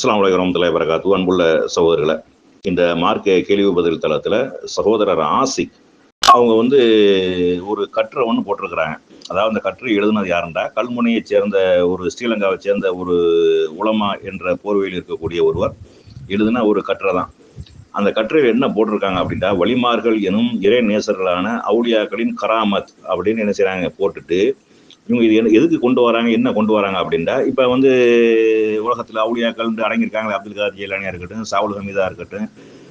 அஸ்லாம் வலைக்கம் வரமத்துல்லாஹி வரகாத்து அன்புள்ள சகோதரர்களை இந்த மார்க்க கேள்வி பதில் தளத்தில் சகோதரர் ஆசிக் அவங்க வந்து ஒரு கட்டுரை ஒன்று போட்டிருக்கிறாங்க. அதாவது அந்த கட்டுரை எழுதுனது யாருண்டா? கல்முனையை சேர்ந்த ஒரு ஸ்ரீலங்காவை சேர்ந்த ஒரு உலமா என்ற போர்வையில் இருக்கக்கூடிய ஒருவர் எழுதின ஒரு கட்டுரை தான். அந்த கட்டுரையில் என்ன போட்டிருக்காங்க அப்படின்னா வழிமார்கள் எனும் இறை நேசர்களான அவுளியாக்களின் கராமத் அப்படின்னு என்ன செய்கிறாங்க போட்டுட்டு இவங்க இது என்ன- எதுக்கு கொண்டு வராங்க என்ன கொண்டு வராங்க அப்படின்னா இப்போ வந்து உலகத்தில் அவுளியாக்கள் அடங்கியிருக்காங்களே அப்துல் காதர் ஜெயலானியா இருக்கட்டும் சாவுல் ஹமீதா இருக்கட்டும்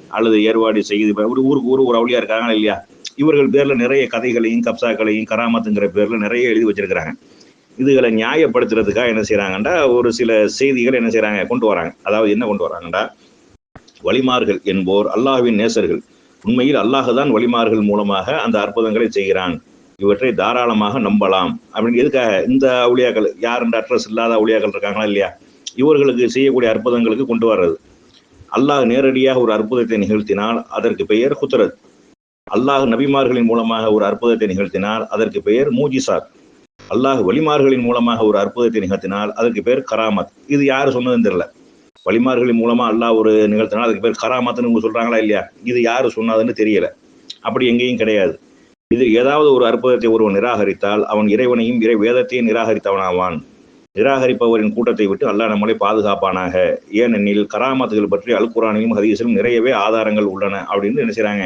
அல்லது ஏர்வாடி செய்தி ஒரு ஊருக்கு ஊருக்கு ஒரு அவுளியா இருக்காங்களா இல்லையா? இவர்கள் பேரில் நிறைய கதைகளையும் கப்சாக்களையும் கராமத்துங்கிற பேரில் நிறைய எழுதி வச்சிருக்கிறாங்க. இதுகளை நியாயப்படுத்துறதுக்காக என்ன செய்கிறாங்கண்டா ஒரு சில செய்திகள் என்ன செய்கிறாங்க கொண்டு வராங்க. அதாவது என்ன கொண்டு வராங்கடா வழிமார்கள் என்போர் அல்லாஹ்வின் நேசர்கள். உண்மையில் அல்லாஹ் தான் வழிமார்கள் மூலமாக அந்த அற்புதங்களை செய்கிறான். இவற்றை தாராளமாக நம்பலாம். அப்படின்னு எதுக்காக? இந்த அவுளியாக்கள் யார் இந்த அட்ரஸ் இல்லாத அவுளியாக்கள் இருக்காங்களா இல்லையா? இவர்களுக்கு செய்யக்கூடிய அற்புதங்களுக்கு கொண்டு வர்றது. அல்லாஹ் நேரடியாக ஒரு அற்புதத்தை நிகழ்த்தினால் அதற்கு பெயர் குத்ரத். அல்லாஹ் நபிமார்களின் மூலமாக ஒரு அற்புதத்தை நிகழ்த்தினால் அதற்கு பெயர் மூஜிசாத். அல்லாஹ் வலிமார்களின் மூலமாக ஒரு அற்புதத்தை நிகழ்த்தினால் அதற்கு பேர் கராமத். இது யார் சொன்னதுன்னு தெரியல. வலிமார்களின் மூலமா அல்லாஹ் ஒரு நிகழ்த்தினால் அதுக்கு பேர் கராமத்துன்னு இவங்க சொல்றாங்களா இல்லையா? இது யார் சொன்னதுன்னு தெரியல. அப்படி எங்கேயும் கிடையாது. இது ஏதாவது ஒரு அற்புதத்தை ஒருவன் நிராகரித்தால் அவன் இறைவனையும் இறை வேதத்தையும் நிராகரித்தவனாவான். நிராகரிப்பவரின் கூட்டத்தை விட்டு அல்லாஹ் நம்மளை பாதுகாப்பானாக. ஏனெனில் கராமத்துகள் பற்றி அல் குரானிலும் ஹதீஸிலும் நிறையவே ஆதாரங்கள் உள்ளன அப்படின்னு என்ன செய்கிறாங்க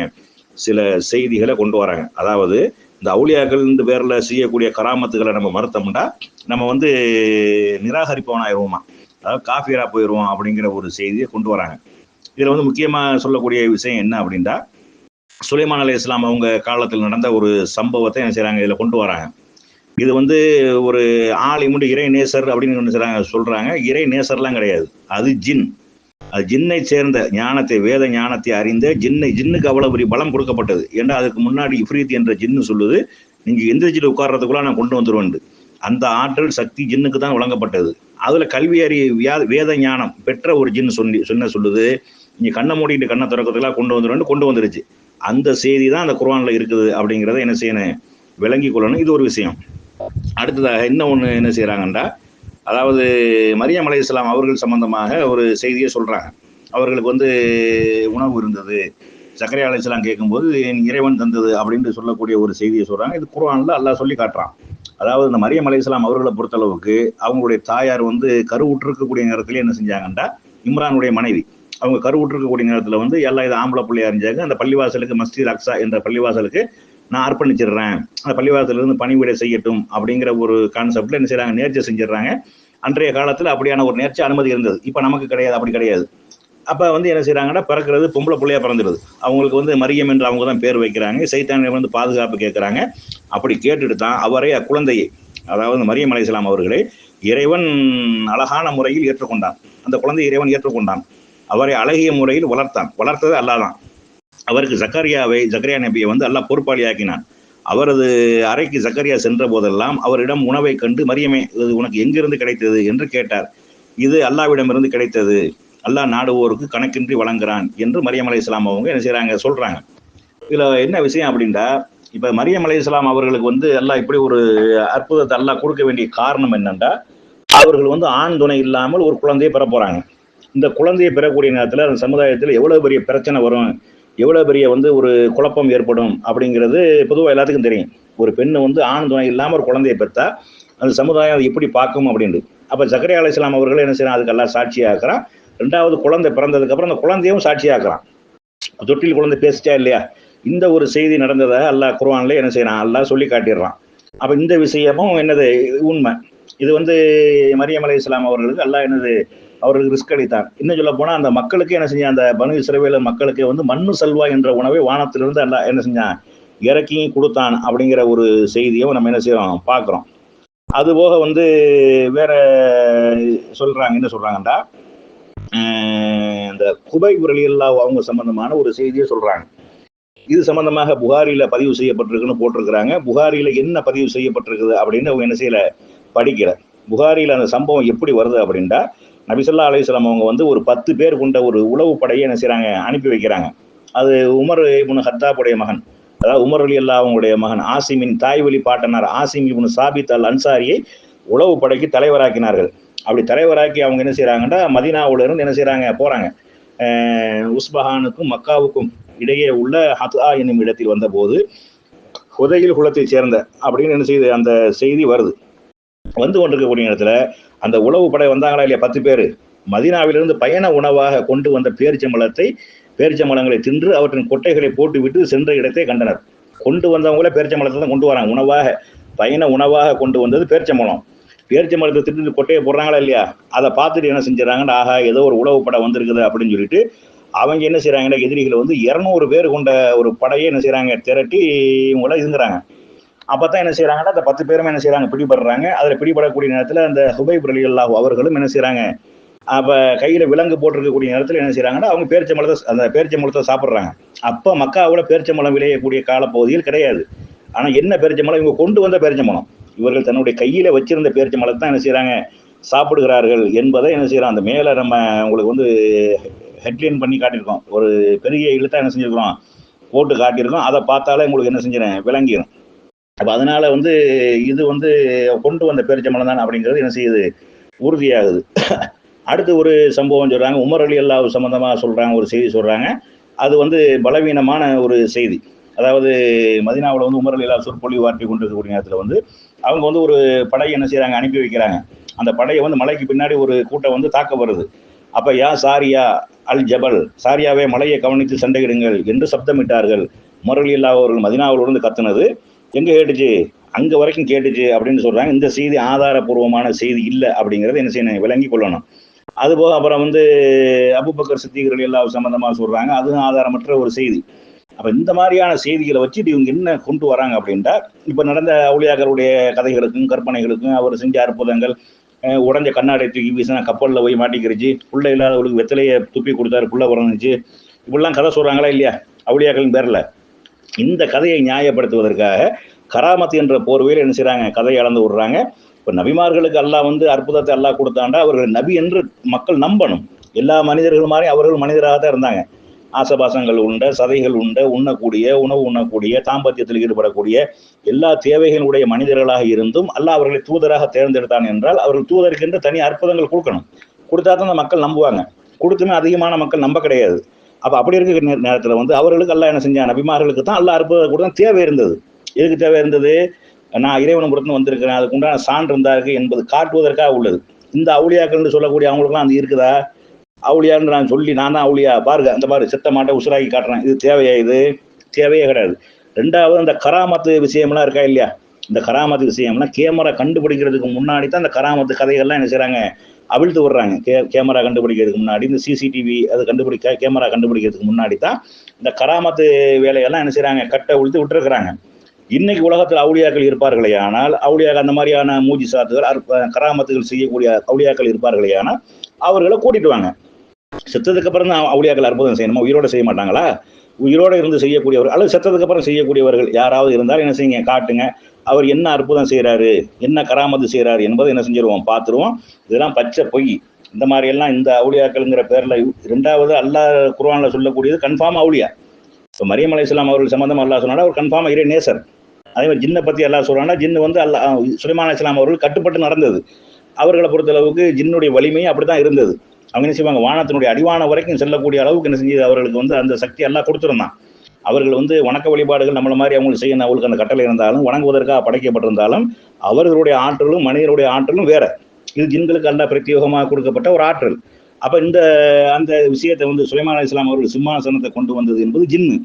சில செய்திகளை கொண்டு வராங்க. அதாவது இந்த அவுளியாக்கள் இந்த பேரில் செய்யக்கூடிய கராமத்துகளை நம்ம மறுத்தோம்னா நம்ம வந்து நிராகரிப்பவனாயிருவோமா? அதாவது காஃபியரா போயிடுவோம் அப்படிங்கிற ஒரு செய்தியை கொண்டு வராங்க. இதில் வந்து முக்கியமாக சொல்லக்கூடிய விஷயம் என்ன அப்படின்னா சுலைமான் அலி இஸ்லாம் அவங்க காலத்தில் நடந்த ஒரு சம்பவத்தை என்ன செய்கிறாங்க இதில் கொண்டு வராங்க. இது வந்து ஒரு ஆலிமுண்டு இறை நேசர் அப்படின்னு என்ன செய்றாங்க சொல்கிறாங்க இறை நேசர்லாம் கிடையாது. அது ஜின். அது ஜின்னை சேர்ந்த ஞானத்தை வேத ஞானத்தை அறிந்த ஜின்னை ஜின்னுக்கு அவ்வளோ பெரிய பலம் கொடுக்கப்பட்டது. ஏன்னா அதுக்கு முன்னாடி இஃப்ரீத் என்ற ஜின்னு சொல்லுது நீங்க எந்திரிச்சிட்டு உட்கார்றதுக்குள்ள நான் கொண்டு வந்துருவேன் அந்த ஆற்றல் சக்தி ஜின்னுக்கு தான் வழங்கப்பட்டது. அதில் கல்வி அறிய வேத ஞானம் பெற்ற ஒரு ஜின்னு சொல்லி சொன்ன சொல்லுது நீங்கள் கண்ணை மூடிட்டு கண்ணை திறக்கிறதுக்கெல்லாம் கொண்டு வந்துருவேன் கொண்டு வந்துருச்சு. அந்த செய்தி தான் அந்த குர்வானில் இருக்குது அப்படிங்கிறத என்ன செய்யணும்? விளங்கி கொள்ளணும். இது ஒரு விஷயம். அடுத்ததாக இன்னும் ஒன்று என்ன செய்கிறாங்கன்றா அதாவது மரியம் அலை இஸ்லாம் அவர்கள் சம்பந்தமாக ஒரு செய்தியை சொல்கிறாங்க அவர்களுக்கு வந்து உணவு இருந்தது. சக்கரை அலை இஸ்லாம் கேட்கும்போது என் இறைவன் தந்தது அப்படின்னு சொல்லக்கூடிய ஒரு செய்தியை சொல்கிறாங்க இது குர்வானில் அல்லா சொல்லி காட்டுறான். அதாவது இந்த மரியம் அலை இஸ்லாம் அவர்களை பொறுத்தளவுக்கு அவங்களுடைய தாயார் வந்து கருவுற்றிருக்கக்கூடிய நேரத்துல என்ன செஞ்சாங்கன்னா இம்ரானுடைய மனைவி. அவங்க கருவுற்றிருக்கக்கூடிய நேரத்தில் வந்து எல்லா இது ஆம்பளை பிள்ளையா இருந்தாங்க அந்த பள்ளிவாசலுக்கு மஸ்ஜித் அக்ஸா என்ற பள்ளிவாசலுக்கு நான் அர்ப்பணிச்சிடுறேன். அந்த பள்ளிவாசலிருந்து பணிவிடை செய்யட்டும் அப்படிங்கிற ஒரு கான்செப்டில் என்ன செய்கிறாங்க நேர்ச்சி செஞ்சிடுறாங்க. அன்றைய காலத்தில் அப்படியான ஒரு நேர்ச்சி அனுமதி இருந்தது. இப்போ நமக்கு கிடையாது அப்படி கிடையாது. அப்போ வந்து என்ன செய்கிறாங்கன்னா பிறக்கிறது பொம்பளை பிள்ளையா பிறந்துடுது. அவங்களுக்கு வந்து மரியம் என்று அவங்க தான் பேர் வைக்கிறாங்க. சைத்தானியம் வந்து பாதுகாப்பு கேட்குறாங்க அப்படி கேட்டுட்டு தான் அவரே குழந்தையை அதாவது மரியம் அலைஹிஸ்ஸலாம் அவர்களை இறைவன் அழகான முறையில் ஏற்றுக்கொண்டான். அந்த குழந்தை இறைவன் ஏற்றுக்கொண்டான். அவரை அழகிய முறையில் வளர்த்தான். வளர்த்தது அல்லாதான். அவருக்கு ஜக்கரியாவை ஜக்கரியா நபியை வந்து அல்லாஹ் பொறுப்பாளியாக்கினான். அவரது அறைக்கு ஜக்கரியா சென்ற போதெல்லாம் அவரிடம் உணவை கண்டு மரியமே இது உனக்கு எங்கிருந்து கிடைத்தது? என்று கேட்டார். இது அல்லாவிடமிருந்து கிடைத்தது. அல்லாஹ் நாடுவோருக்கு கணக்கின்றி வழங்குறான் என்று மரியம் அலை இஸ்லாம் அவங்க என்ன செய்கிறாங்க சொல்கிறாங்க இதில் என்ன விஷயம் அப்படின்னா இப்போ மரியம் அலை இஸ்லாம் அவர்களுக்கு வந்து எல்லாம் இப்படி ஒரு அற்புதத்தை எல்லாம் கொடுக்க வேண்டிய காரணம் என்னன்னா அவர்கள் வந்து ஆண் துணை இல்லாமல் ஒரு குழந்தையை பெற போகிறாங்க இந்த குழந்தையை பெறக்கூடிய நேரத்தில் அந்த சமுதாயத்தில் எவ்வளோ பெரிய பிரச்சனை வரும் எவ்வளோ பெரிய வந்து ஒரு குழப்பம் ஏற்படும் அப்படிங்கிறது பொதுவாக எல்லாத்துக்கும் தெரியும். ஒரு பெண்ணு வந்து ஆண் துணை இல்லாமல் ஒரு குழந்தையை பெற்றா அந்த சமுதாயம் அதை எப்படி பார்க்கும் அப்படின்ட்டு. அப்போ ஜக்கரியா அலி இஸ்லாம் அவர்கள் என்ன செய்யறான் அதுக்கெல்லாம் சாட்சியாக்குறான். ரெண்டாவது குழந்தை பிறந்ததுக்கப்புறம் அந்த குழந்தையும் சாட்சியாக்குறான். தொட்டில் குழந்தை பேசிச்சா இல்லையா? இந்த ஒரு செய்தி நடந்ததை அல்லாஹ் குர்ஆன்ல என்ன செய்யறான் அல்லாஹ் சொல்லி காட்டிடுறான். அப்போ இந்த விஷயமும் என்னது? உண்மை. இது வந்து மரியம் அலி இஸ்லாம் அவர்களுக்கு அல்லாஹ் என்னது அவர்களுக்கு ரிஸ்க் அளித்தார். இன்னும் சொல்ல போனா அந்த மக்களுக்கு என்ன செஞ்சான் அந்த பனு இஸ்ரவேல மக்களுக்கு வந்து மண்ணு செல்வா என்ற உணவை வானத்திலிருந்து அல்லாஹ் என்ன செஞ்சான் இறக்கி கொடுத்தான் அப்படிங்கிற ஒரு செய்தியும் நம்ம என்ன செய்யறோம்? பார்க்குறோம். அது போக வந்து வேற சொல்றாங்க என்ன சொல்றாங்கடா இந்த குபை உரலியல்லா அவங்க சம்பந்தமான ஒரு செய்தியை சொல்றாங்க. இது சம்பந்தமாக புகாரியில் பதிவு செய்யப்பட்டிருக்குன்னு போட்டிருக்கிறாங்க. புகாரியில் என்ன பதிவு செய்யப்பட்டிருக்குது அப்படின்னு அவங்க என்ன செய்யல? படிக்கிற புகாரியில் அந்த சம்பவம் எப்படி வருது அப்படின்டா நபிசல்லா அலைஹிஸ்ஸலாம் அவங்க வந்து ஒரு பத்து பேர் கொண்ட ஒரு உளவு படையை என்ன செய்கிறாங்க அனுப்பி வைக்கிறாங்க. அது உமர் இபுன் ஹத்தாபுடைய மகன் அதாவது உமர் அலி அல்லா அவங்களுடைய மகன் ஆசிமின் தாய் வழி பாட்டனார் ஆசிம் இபுன் சாபித் அல் அன்சாரியை உளவு படைக்கு தலைவராக்கினார்கள். அப்படி தலைவராக்கி அவங்க என்ன செய்கிறாங்கன்னா மதினாவுலேருந்து என்ன செய்கிறாங்க போகிறாங்க உஸ்பஹானுக்கும் மக்காவுக்கும் இடையே உள்ள ஹத்ஆ என்னும் இடத்தில் வந்தபோது உதயில் குலத்தை சேர்ந்த அப்படின்னு என்ன செய்யுது அந்த செய்தி வருது. வந்து கொண்டிருக்கக்கூடிய இடத்துல அந்த உளவு படை வந்தாங்களா இல்லையா? பத்து பேர். மதினாவிலிருந்து பயண உணவாக கொண்டு வந்த பேரிச்சம்பழத்தை பேரிச்சம்பழங்களை தின்று அவற்றின் கொட்டைகளை போட்டுவிட்டு சென்ற இடத்தை கண்டனர். கொண்டு வந்தவங்களே பேரிச்சம்பழத்தை தான் கொண்டு வராங்க. உணவாக பயண உணவாக கொண்டு வந்தது பேரிச்சம்பழம். பேரிச்சம்பழத்தை திட்டு கொட்டையை போடுறாங்களா இல்லையா? அதை பார்த்துட்டு என்ன செஞ்சிடறாங்கன்னு ஆஹா ஏதோ ஒரு உளவு படம் வந்திருக்குது அப்படின்னு சொல்லிட்டு அவங்க என்ன செய்கிறாங்கன்னா எதிரிகளை வந்து இரநூறு பேர் கொண்ட ஒரு படையை என்ன செய்கிறாங்க திரட்டி இவங்கள இருந்துறாங்க அப்பதான் என்ன செய்யறாங்கன்னா அந்த பத்து பேரும் என்ன செய்யறாங்க பிடிபடுறாங்க. அதுல பிடிபடக்கூடிய நேரத்துல அந்த ஹுபை அலி அல்லாஹ் அவர்களும் என்ன செய்யறாங்க அப்ப கையில விலங்கு போட்டிருக்கக்கூடிய நேரத்துல என்ன செய்யறாங்கன்னா அவங்க பேரிச்சம்பழத்தை அந்த பேரிச்சம்பழத்தை சாப்பிடுறாங்க. அப்ப மக்காவோட பேரிச்சம்பழம் விளையக்கூடிய காலப்பகுதியில் கிடையாது. ஆனா என்ன பேரிச்சம்பழம் இவங்க கொண்டு வந்த பேரிச்சம்பழம் இவர்கள் தன்னுடைய கையில வச்சிருந்த பேரிச்சம்பழத்தை தான் என்ன செய்யறாங்க சாப்பிடுகிறார்கள் என்பதை என்ன செய்கிறோம் அந்த மேல நம்ம உங்களுக்கு வந்து ஹெட்லைன் பண்ணி காட்டியிருக்கோம். ஒரு பெரிய இழுத்தா என்ன செஞ்சிருக்கிறோம் போட்டு காட்டியிருக்கோம். அதை பார்த்தாலே உங்களுக்கு என்ன செஞ்சிடும் விளங்கிடும் அப்போ அதனால வந்து இது வந்து கொண்டு வந்த பேரிச்சம்பளம் தான் அப்படிங்கிறது என்ன செய்யுது? உறுதியாகுது. அடுத்து ஒரு சம்பவம் சொல்கிறாங்க உமர் அலி அல்லாஹ் சம்மந்தமாக சொல்கிறாங்க ஒரு செய்தி சொல்கிறாங்க அது வந்து பலவீனமான ஒரு செய்தி. அதாவது மதினாவில் வந்து உமர் அலி அல்லா சொற்பொழிவு வார்த்தை கொண்டிருக்கக்கூடிய நேரத்தில் வந்து அவங்க வந்து ஒரு படையை என்ன செய்கிறாங்க அனுப்பி வைக்கிறாங்க. அந்த படையை வந்து மலைக்கு பின்னாடி ஒரு கூட்டம் வந்து தாக்க வருது. அப்போ யா சாரியா அல் ஜபல் சாரியாவே மலையை கவனித்து சண்டையிடுங்கள் என்று சப்தமிட்டார்கள். முரளி அல்லா அவர்கள் மதினாவிலிருந்து கத்துனது. எங்க கேட்டுச்சு? அங்க வரைக்கும் கேட்டுச்சு அப்படின்னு சொல்றாங்க. இந்த செய்தி ஆதாரபூர்வமான செய்தி இல்லை அப்படிங்கறத என்ன செய்யணும்? விளங்கி கொள்ளணும். அதுபோக அப்புறம் வந்து அபுபக்கர் சித்திகர்கள் எல்லாம் சம்பந்தமா சொல்றாங்க. அதுவும் ஆதாரமற்ற ஒரு செய்தி. அப்ப இந்த மாதிரியான செய்திகளை வச்சுட்டு இவங்க என்ன கொண்டு வராங்க அப்படின்ட்டா இப்ப நடந்த அவுளியாக்களுடைய கதைகளுக்கும் கற்பனைகளுக்கும் அவர் செஞ்ச அற்புதங்கள் உடஞ்ச உடைஞ்ச கண்ணாடி தூக்கி வீசினா கப்பலில் போய் மாட்டிக்கிருச்சு. புள்ள இல்லாதவங்களுக்கு வெத்தலையை துப்பி கொடுத்தாரு புள்ள பிறந்துச்சு. இப்படிலாம் கதை சொல்றாங்களா இல்லையா? அவுளியாக்களின் பேர்ல. இந்த கதையை நியாயப்படுத்துவதற்காக கராமத் என்ற போர்வையில் என்ன செய்கிறாங்க கதையை அளந்து விடுறாங்க. இப்போ நபிமார்களுக்கு அல்லாஹ் வந்து அற்புதத்தை அல்லாஹ் கொடுத்தாண்டா அவர்கள் நபி என்று மக்கள் நம்பணும். எல்லா மனிதர்கள் மாதிரி அவர்கள் மனிதராக தான் இருந்தாங்க. ஆசபாசங்கள் உண்ட சதைகள் உண்ட உண்ணக்கூடிய உணவு உண்ணக்கூடிய தாம்பத்தியத்தில் ஈடுபடக்கூடிய எல்லா தேவைகளுடைய மனிதர்களாக இருந்தும் அல்லாஹ் அவர்களை தூதராக தேர்ந்தெடுத்தான் என்றால் அவர்கள் தூதருக்கென்று தனி அற்புதங்கள் கொடுக்கணும். கொடுத்தா தான் அந்த மக்கள் நம்புவாங்க. கொடுத்துமே அதிகமான மக்கள் நம்ப கிடையாது. அப்ப அப்படி இருக்கிற நேரத்தில் நேரத்துல வந்து அவர்களுக்கு எல்லாம் என்ன செஞ்சான்? நபிமார்களுக்கு தான் அல்லாஹ் அற்புதம் கொடுத்தா தேவை இருந்தது. எதுக்கு தேவை இருந்தது? நான் இறைவன் புறத்து வந்திருக்கிறேன். அதுக்கு உண்டான சான்று இருந்தாருக்கு என்பது காட்டுவதற்காக உள்ளது. இந்த அவுளியாக்கள்னு சொல்லக்கூடிய அவங்களுக்குலாம் அது இருக்குதா? அவுளியான்னு நான் சொல்லி நான் தான் அவுளியா. பாருங்க அந்த மாதிரி செத்த மாட்டை உசுராக்கி காட்டுறேன். இது தேவையா இது? தேவையே கிடையாது. ரெண்டாவது அந்த கராமத்து விஷயம்லாம் இருக்கா இல்லையா? இந்த கராமத்து விஷயம்லாம் கேமரா கண்டுபிடிக்கிறதுக்கு முன்னாடி தான் அந்த கராமத்து கதைகள்லாம் என்ன செய்கிறாங்க அவிழ்த்து விடுறாங்க. கே கேமரா கண்டுபிடிக்கிறதுக்கு முன்னாடி இந்த சிசிடிவி அது கண்டுபிடிக்க கேமரா கண்டுபிடிக்கிறதுக்கு முன்னாடி தான் இந்த கராமத்து வேலையெல்லாம் என்ன செய்கிறாங்க கட்டை உழுத்து விட்டுருக்குறாங்க. இன்னைக்கு உலகத்தில் அவுளியாக்கள் இருப்பார்களே ஆனால் அவுளியாக அந்த மாதிரியான மூஜி சாத்துகள் கராமத்துகள் செய்யக்கூடிய அவுளியாக்கள் இருப்பார்களே ஆனால் அவர்களை கூட்டிட்டு வாங்க. செத்ததுக்கு அப்புறம் தான் அவுளியாக்கள் அற்புதம் செய்யணுமா? உயிரோட செய்ய மாட்டாங்களா? உயிரோட இருந்து செய்யக்கூடியவர் அல்லது செத்ததுக்கு அப்புறம் செய்யக்கூடியவர்கள் யாராவது இருந்தால் என்ன செய்யுங்க? காட்டுங்க. அவர் என்ன அற்புதம் செய்கிறாரு என்ன கராமத்து செய்கிறார் என்பதை என்ன செஞ்சிருவோம்? பார்த்துருவோம். இதெல்லாம் பச்சை பொய். இந்த மாதிரி எல்லாம் இந்த அவுளியாக்கள்ங்கிற பேர்ல ரெண்டாவது அல்லாஹ் குர்வானில் சொல்லக்கூடியது கன்ஃபார்ம் அவுளியா. இப்போ மரியம் அலி இஸ்லாம் அவர்கள் சம்மந்தம் அல்லா சொன்னால் அவர் கன்ஃபார்ம் இறை நேசர். அதே மாதிரி ஜின்னை பற்றி எல்லாம் சொல்றாங்கன்னா ஜின்னு வந்து அல்லாஹ் சுலைமான் இஸ்லாம் அவர்கள் கட்டுப்பட்டு நடந்தது. அவர்களை பொறுத்தளவுக்கு ஜின்னுடைய வலிமையும் அப்படி தான் இருந்தது. அவங்க என்ன செய்வாங்க? வானத்தினுடைய அடிவான வரைக்கும் செல்லக்கூடிய அளவுக்கு என்ன செஞ்சு அவர்களுக்கு வந்து அந்த சக்தி எல்லாம் கொடுத்துருந்தான். அவர்கள் வந்து வணக்க வழிபாடுகள் நம்மள மாதிரி அவங்களுக்கு செய்யணும். அவங்களுக்கு அந்த கட்டளை இருந்தாலும் வணங்குவதற்காக படைக்கப்பட்டிருந்தாலும் அவர்களுடைய ஆற்றலும் மனிதருடைய ஆற்றலும் வேற. இது ஜின்களுக்கு அல்ல பிரத்யேகமாக கொடுக்கப்பட்ட ஒரு ஆற்றல். அப்போ இந்த அந்த விஷயத்தை வந்து சுலைமான் அலி இஸ்லாம் அவர்கள் சிம்மாசனத்தை கொண்டு வந்தது என்பது ஜின்னு.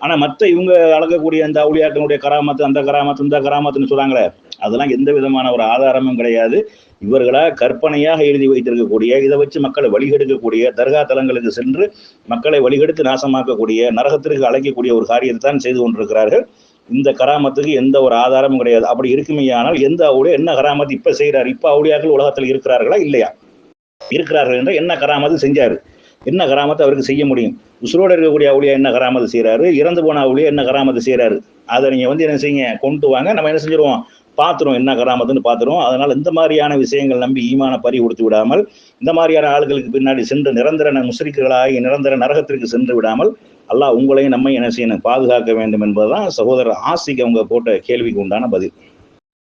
ஆனால் மற்ற இவங்க அழகக்கூடிய அந்த அவுளியாக்களுடைய கராமத்து அந்த கராமத்து இந்த கராமத்துன்னு சொல்கிறாங்களே அதெல்லாம் எந்த விதமான ஒரு ஆதாரமும் கிடையாது. இவர்களா கற்பனையாக எழுதி வைத்திருக்கக்கூடிய இதை வச்சு மக்களை வழிகெடுக்கக்கூடிய தர்கா தலங்களுக்கு சென்று மக்களை வழிகெடுத்து நாசமாக்கக்கூடிய நரகத்திற்கு அழைக்கக்கூடிய ஒரு காரியத்தை தான் செய்து கொண்டிருக்கிறார்கள். இந்த கராமத்துக்கு எந்த ஒரு ஆதாரமும் கிடையாது. அப்படி இருக்குமே ஆனால் எந்த அவுடைய என்ன கராமத்து இப்ப செய்கிறார் இப்ப அவுளியாக்கள் உலகத்தில் இருக்கிறார்களா? இல்லையா? இருக்கிறார்கள் என்ற என்ன கராமத்து செஞ்சாரு? என்ன கராமத்தை அவருக்கு செய்ய முடியும்? உசுரோடு இருக்கக்கூடிய அவுளியா என்ன கராமத்து செய்கிறாரு இறந்து போன அவுளியா என்ன கராமத்து செய்கிறாரு அதை நீங்கள் வந்து என்ன செய்யுங்க? கொண்டு வாங்க. நம்ம என்ன செஞ்சிருவோம்? பார்த்துரும் என்ன கராமத்துன்னு பார்த்துரும் அதனால் இந்த மாதிரியான விஷயங்கள் நம்பி ஈமான பறி கொடுத்து விடாமல் இந்த மாதிரியான ஆளுகளுக்கு பின்னாடி சென்று நிரந்தர முஸ்ரிக்குகளாகி நிரந்தர நரகத்திற்கு சென்று விடாமல் அல்லாஹ் உங்களையும் நம்ம என்ன செய்யணும்? பாதுகாக்க வேண்டும் என்பதுதான் சகோதரர் ஆசிக்கு அவங்க போட்ட கேள்விக்கு உண்டான பதில்.